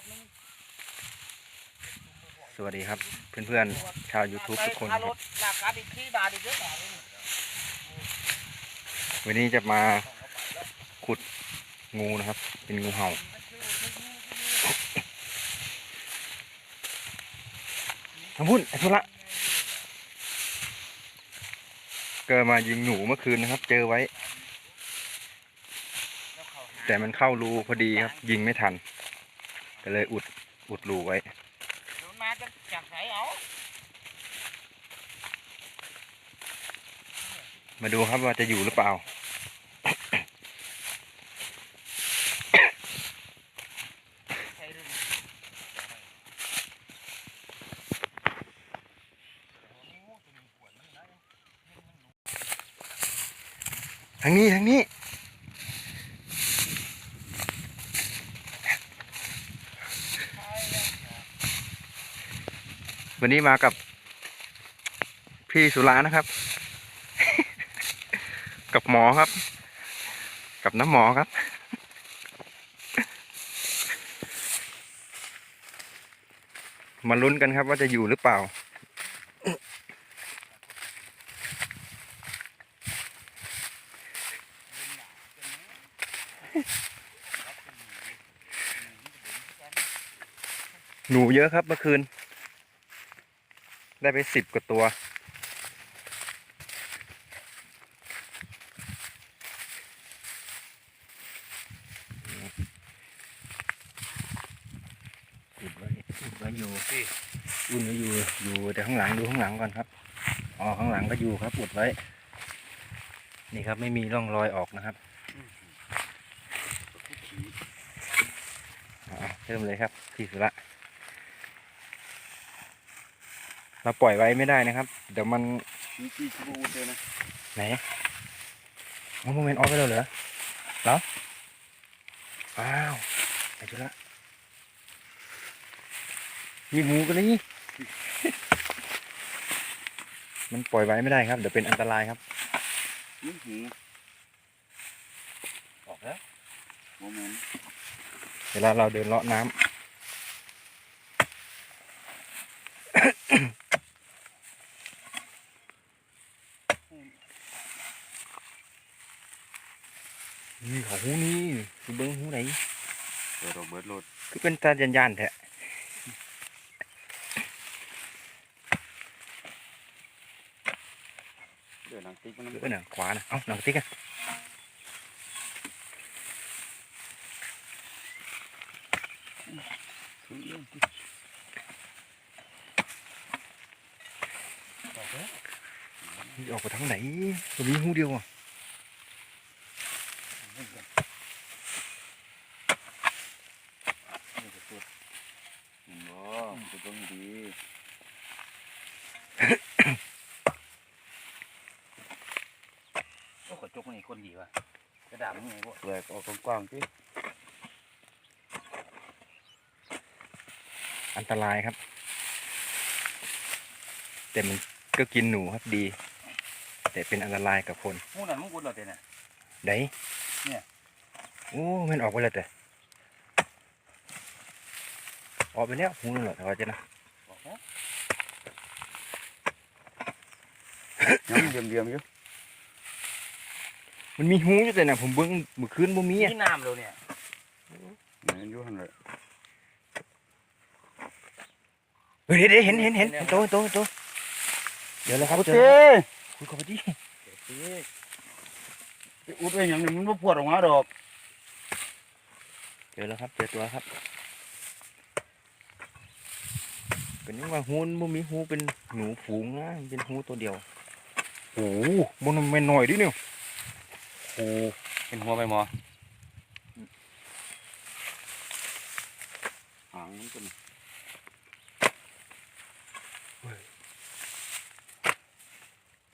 อบนึงสวัสดีครับ เพื่อนๆ ชาว YouTube ทุกคนค่านะครรับถราคาอีกที่บาทอีกเยอะกว่าเลยวันนี้จะมาขุดงูนะครับ เป็นงูเห่า ทำพุ่นไอ้ทุละเกิดมายิงหนูเมื่อคืนนะครับ เจอไว้ แต่มันเข้ารูพอดีครับ ยิงไม่ทัน ก็เลยอุดอุดรูไว้เดี๋ยวมาจะจากไหนเอามาดูครับว่าจะอยู่หรือเปล่าใช่เรื่องทางนี้ ทางนี้ วันนี้มากับพี่สุรานะครับ กับหมอครับ กับน้ำหมอครับ มาลุ้นกันครับว่าจะอยู่หรือเปล่าหนูเยอะครับเมื่อคืน ได้ไปสิบกว่าตัว อุดไว้อุดไว้อยู่อุ่นไว้อยู่ อยู่แต่ข้างหลังดูข้างหลังก่อนครับ อ๋อข้างหลังก็อยู่ครับอุดไว้ นี่ครับไม่มีร่องรอยออกนะครับอ่าเริ่มเลยครับ พี่สุระ เราปล่อยไว้ไม่ได้นะครับ เดี๋ยวมันมีกี่ชั่วโมงเลยนะไหนอ๋อโมเมนต์ออฟไปแล้วเหรอเหรออ้าวไอ้ชุละมีงูกันเลยนี่มันปล่อยไว้ไม่ได้ครับ เดี๋ยวเป็นอันตรายครับนี่หูออกแล้วโมเมนต์เวลาเราเดินเลาะน้ำ นี่เขาหูนี่คือเบิ้งหูไหนเดี๋ยวเราเบิดรถคือเป็นตายันยันๆแท้เดี๋ยวหนังติ๊กมันเออหนังขวานะเอ้าหนังติ๊กอะถึงเรื่องที่นี่ออกไปทางไหนมันมีหูเดียวอะ นี่จะสุดเห็นบ่จะต้องดี โอ้ขอจกนี่คนดีว่ะ กระดาษมันไงพวกแหวกออกกว้างๆที่อันตรายครับ แต่มันก็กินหนูครับดี แต่เป็นอันตรายกับคนมูนั่นมึงกุดเราเต้เนี่ยไดเนี่ย โอ้มันออกไปแล้วแต่ออกไปแล้วหูนั่นแหละแต่ว่าจะนะบอกนะยังเดียมๆอยู่ มันมีหูอยู่แต่น่ะผมเบิ้งเมื่อคืนบ่มีอะนี่น้ำเราเนี่ยนี่อยู่หันเลยเฮ้ยเดี๋ยวเดี๋ยวเห็นเห็นเห็นเห็นโตโตโตเดี๋ยวแล้วครับโอเจเคอคุยกับพอดีไปอุดไว้อย่างนี้มันบ่ปวดออกมาดอกเจอแล้วครับเจอตัวครับเป็นยังว่าหูมันบ่มีหูเป็นหนูฝูงนะมันเป็นหูตัวเดียวโอ้โหมันไม่น้อยดิเนี่ย โอ้เป็นหัวไปหมอหางมันเป็น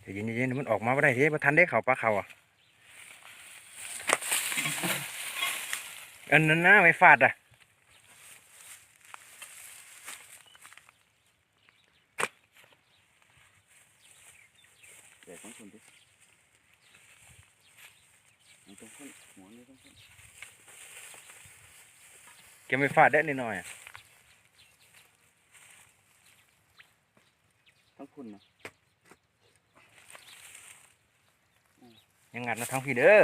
เดี๋ยวเย็นๆมันออกมาไม่ได้เฮ้ยมันทันได้เข่าปลาเข่าอะอันนั้นนะไม่ฟาดอะแหวกของคนดิ มันต้องขึ้นหัวนี่ต้องขึ้นแกไม่ฟาดได้นิดหน่อยอะทั้งคุณนะยังงัดนะทั้งพี่เด้อ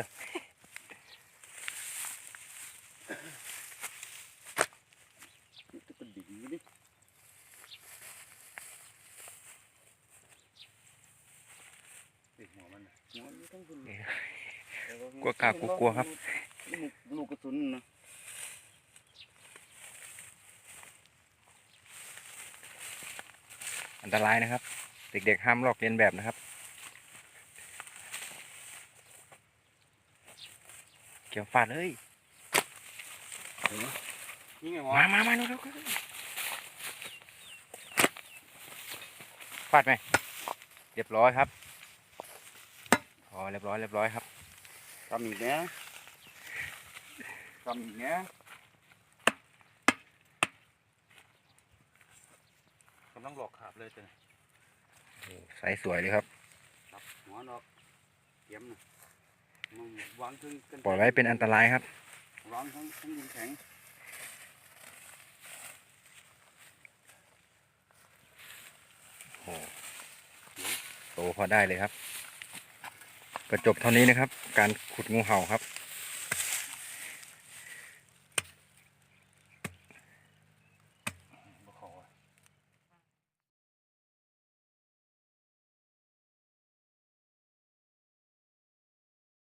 นี่ก็เป็นดิ่งอยู่ดิ ติดหัวมันน่ะ หัวนี่ทั้งคุณ กลัวกากลัวกลัวครับนี่มันลูกกระสุนนะอันตรายนะครับ เด็กๆห้ามลอกเลียนแบบนะครับ เกี่ยวฟาดเลยนี่ไงหมอมามามาเร็วเร็วเร็วฟาดไหมเรียบร้อยครับพอเรียบร้อยเรียบร้อยครับ ทำอีกนะทำอีกนะกำลังหลอกขาบเลยตัวนี้ใสสวยเลยครับครับหัวดอกเข็มนะมันวางขึ้นกันปล่อยไว้เป็นอันตรายครับวางทั้งทั้งดินแข็งโอ้โตพอได้เลยครับ ก็จบเท่านี้นะครับ การขุดงูเห่าครับ